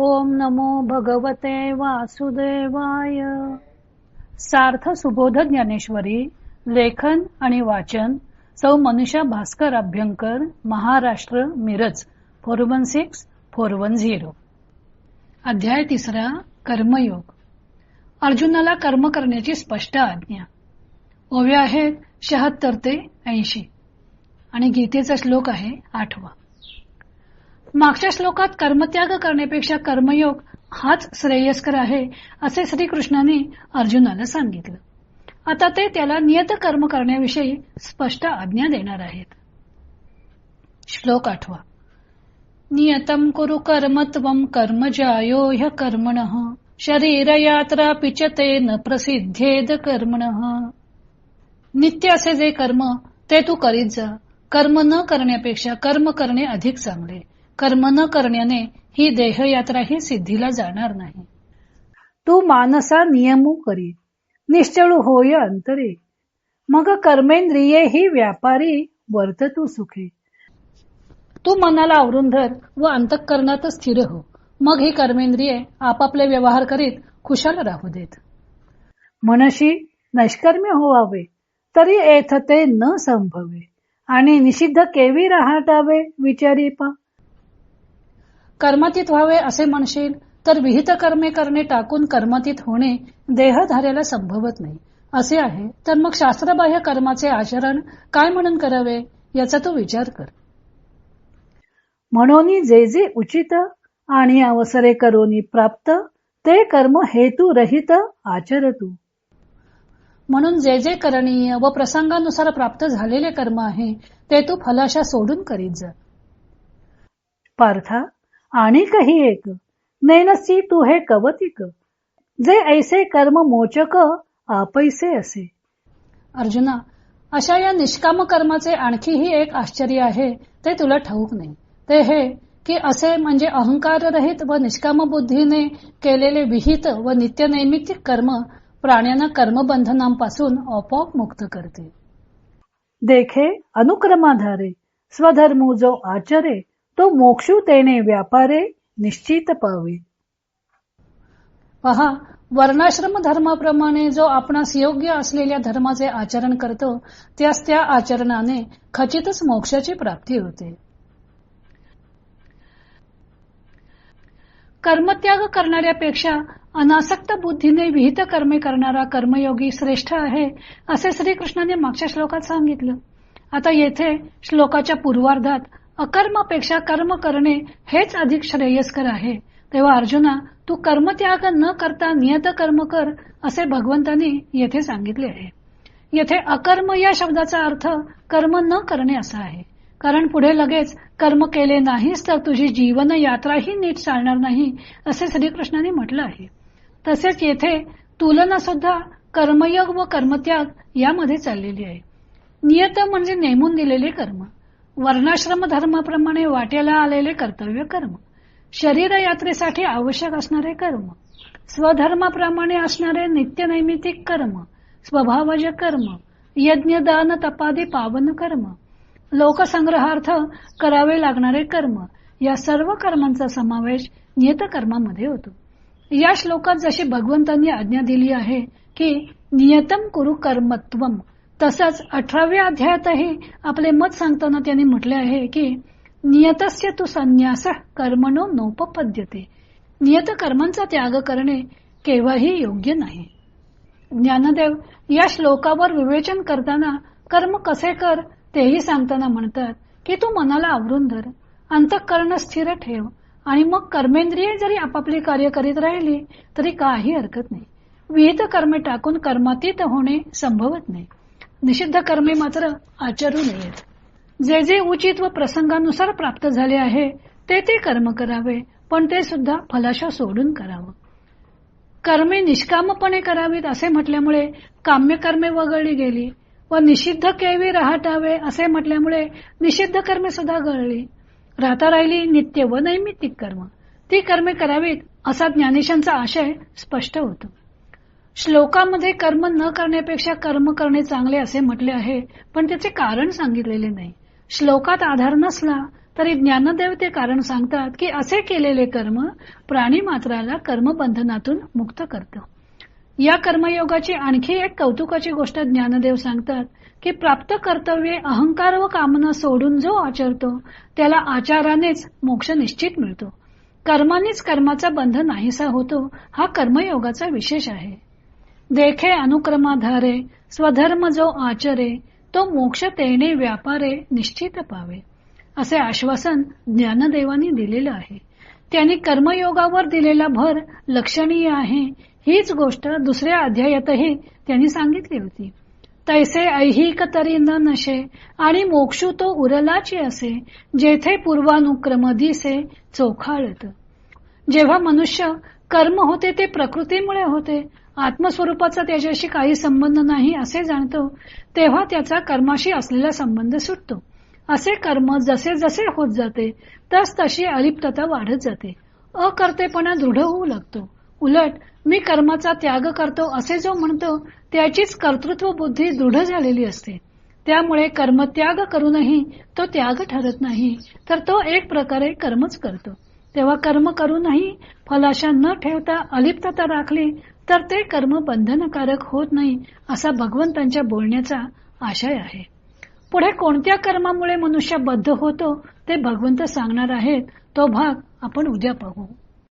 ओम नमो भगवते वासुदेवाय. सार्थ सुबोध ज्ञानेश्वरी लेखन आणि वाचन सौ Manusha Bhaskar Abhyankar Maharashtra Miraj four one six four one zero. अध्याय तिसरा कर्मयोग. अर्जुनाला कर्म करण्याची स्पष्ट आज्ञा. ओव्या आहेत शहात्तर ते ऐंशी. आणि गीतेचा श्लोक आहे आठवा. मागच्या श्लोकात कर्मत्याग करण्यापेक्षा कर्मयोग हाच श्रेयस्कर आहे असे श्रीकृष्णाने अर्जुनाला सांगितलं. आता ते त्याला नियत कर्म करण्याविषयी स्पष्ट आज्ञा देणार आहेत. श्लोक आठवा. नियतम कुरु कर्मत्वम कर्मजायो ह्य कर्मण शरीर यात्रा पिचते न प्रसिद्धेद कर्मण. नित्य असे जे कर्म ते तू करीत जा. कर्म न करण्यापेक्षा कर्म करणे अधिक चांगले. कर्म न करण्याने ही देहयात्रा ही सिद्धीला जाणार नाही. तू मानसा नियमू करी निश्चळू होय अंतरे. मग कर्मेंद्रिये ही व्यापारी वर्त तू सुखे. तू मनाला आवरून धर व अंतःकरणात स्थिर हो. मग ही कर्मेंद्रिये आपापले व्यवहार करीत खुशाल राहू देत. मनशी नैष्कर्म्य होवावे तरी येथ ते न संभवे. आणि निषिद्ध केवी राहतावे विचारी पा. कर्मातीत व्हावे असे म्हणशील तर विहित कर्मे करणे टाकून कर्मातीत होणे देहधार्याला संभवत नाही. असे आहे. तर मग शास्त्रबाह्य कर्माचे आचरण काय म्हणून करावे? याचा तो विचार कर. म्हणून जे जे उचित आणि अवसरे करोनी प्राप्त ते कर्म हेतू रहित आचरतू. म्हणून जे जे करणीय व प्रसंगानुसार प्राप्त झालेले कर्म आहे ते तू फलाशा सोडून करीत जा. पार्था आणि काही एक नैनसी तू हे कवतिक जे ऐसे कर्म मोचक आपैसे असे. अर्जुना अशा या निष्काम कर्माचे आणखीही एक आश्चर्य आहे ते तुला ठाऊक नाही. ते हे की असे म्हणजे अहंकार रहित व निष्काम बुद्धीने केलेले विहित व नित्य नैमित्तिक कर्म प्राण्यांना कर्मबंधनांपासून आपोआप मुक्त करते. देखे अनुक्रमाधारे स्वधर्मू जो आचरे तो मोक्षू तेने व्यापारे निश्चित पावे. पहा वर्णाश्रम धर्माप्रमाणे जो आपणास योग्य असलेल्या धर्माचे आचरण करतो त्यास त्या आचरणाने खचितच मोक्षाची प्राप्ती होते. कर्मत्याग करणाऱ्यापेक्षा अनासक्त बुद्धीने विहित कर्मे करणारा कर्मयोगी श्रेष्ठ आहे असे श्रीकृष्णाने मागच्या श्लोकात सांगितलं. आता येथे श्लोकाच्या पूर्वार्धात अकर्मापेक्षा कर्म करणे हेच अधिक श्रेयस्कर आहे. तेव्हा अर्जुना तू कर्मत्याग न करता नियत कर्म कर असे भगवंतांनी येथे सांगितले आहे. येथे अकर्म या शब्दाचा अर्थ कर्म न करणे असा आहे. कारण पुढे लगेच कर्म केले नाहीस तर तुझी जीवन यात्राही नीट चालणार नाही असे श्रीकृष्णाने म्हटलं आहे. तसेच येथे तुलना सुद्धा कर्मयोग व कर्मत्याग यामध्ये चाललेली आहे. नियत म्हणजे नेमून दिलेले कर्म. वर्णाश्रम धर्माप्रमाणे वाट्याला आलेले कर्तव्य कर्म. शरीर यात्रेसाठी आवश्यक असणारे कर्म. स्वधर्माप्रमाणे असणारे नित्य नैमितिक कर्म. स्वभावज कर्म. यज्ञ दान तपादी पावन कर्म. लोकसंग्रहार्थ करावे लागणारे कर्म. या सर्व कर्मांचा समावेश नियत कर्मामध्ये होतो. या श्लोकात जशी भगवंतांनी आज्ञा दिली आहे की नियतम कुरु कर्मत्वम. तसंच अठराव्या अध्यायातही आपले मत सांगताना त्यांनी म्हटले आहे की नियतस्य तू संन्यास कर्मणो नोपपद्यते. नियत कर्मांचा त्याग करणे केव्हाही योग्य नाही. ज्ञानदेव या श्लोकावर विवेचन करताना कर्म कसे कर तेही सांगताना म्हणतात की तू मनाला आवरून धर अंतःकरण स्थिर ठेव आणि मग कर्मेंद्रिय जरी आपापली कार्य करीत राहिली तरी काही हरकत नाही. विहित कर्मे टाकून कर्मातीत होणे संभवत नाही. निषिद्ध कर्मे मात्र आचरू नयेत. जे जे उचित व प्रसंगानुसार प्राप्त झाले आहे ते ते कर्म करावे पण ते सुद्धा फलाशा सोडून करावं. कर्मे निष्कामपणे करावीत असे म्हटल्यामुळे काम्य कर्मे वगळली गेली व निषिद्ध केवी राहटावे असे म्हटल्यामुळे निषिद्ध कर्मे सुद्धा गळली. राहता राहिली नित्य व नैमित्तिक कर्म. ती कर्मे करावीत असा ज्ञानेशांचा आशय स्पष्ट होतो. श्लोकामध्ये कर्म न करण्यापेक्षा कर्म करणे चांगले असे म्हटले आहे पण त्याचे कारण सांगितलेले नाही. श्लोकात आधार नसला तरी ज्ञानदेव ते कारण सांगतात की असे केलेले कर्म प्राणी मात्राला कर्मबंधनातून मुक्त करतं. या कर्मयोगाची आणखी एक कौतुकाची गोष्ट ज्ञानदेव सांगतात की प्राप्त कर्तव्ये अहंकार व कामना सोडून जो आचरतो त्याला आचारानेच मोक्ष निश्चित मिळतो. कर्मानेच कर्माचा बंध नाहीसा होतो हा कर्मयोगाचा विशेष आहे. देखे अनुक्रमाधारे स्वधर्म जो आचरे तो मोक्ष तेने व्यापारे निश्चित पावे. असे आश्वासन ज्ञानदेवानी दिलेलं आहे. त्यांनी कर्मयोगावर दिलेला भर लक्षणीय आहे. हीच गोष्ट दुसऱ्या अध्यायातही त्यांनी सांगितली होती. तैसे ऐहिक तरी न नशे आणि मोक्षू तो उरलाची असे जेथे पूर्वानुक्रम दिसे चोखाळत. जेव्हा मनुष्य कर्म होते ते प्रकृतीमुळे होते आत्मस्वरूपाचा त्याच्याशी काही संबंध नाही असे जाणतो. तेव्हा त्याचा कर्माशी असलेला संबंध सुटतो. असे कर्म जसे जसे होत जाते तस तशी अलिप्तता वाढत जाते. अकर्तेपणा दृढ होऊ लागतो. उलट मी कर्माचा त्याग करतो असे जो म्हणतो त्याचीच कर्तृत्व बुद्धी दृढ झालेली असते. त्यामुळे कर्मत्याग करूनही तो त्याग ठरत नाही तर तो एक प्रकारे कर्मच करतो. तेव्हा कर्म करूनही फलाशा न ठेवता अलिप्तता राखली तर ते कर्म बंधनकारक होत नाही असा भगवंतांच्या बोलण्याचा आशय आहे. पुढे कोणत्या कर्मामुळे मनुष्य बद्ध होतो ते भगवंत सांगणार आहेत तो भाग आपण उद्या पाहू.